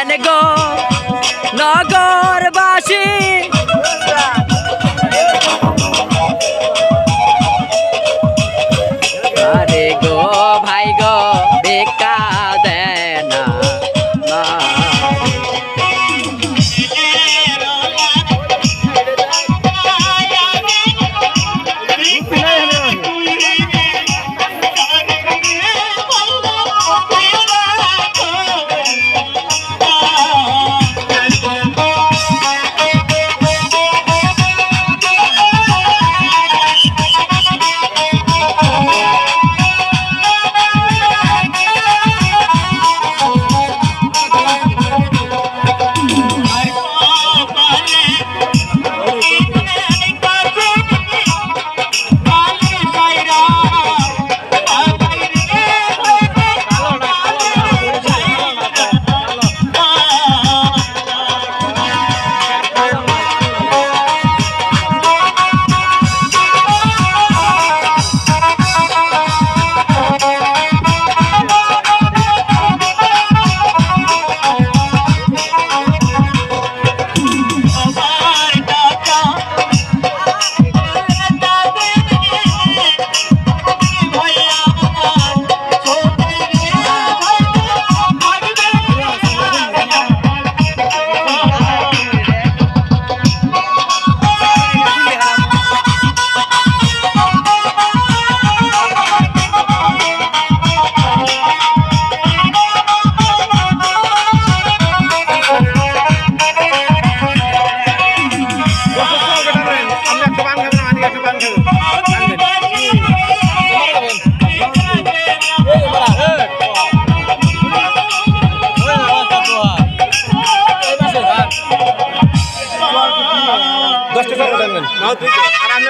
দেন গো? নগরবাসী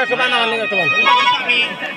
একটু বানাও একটু বানাও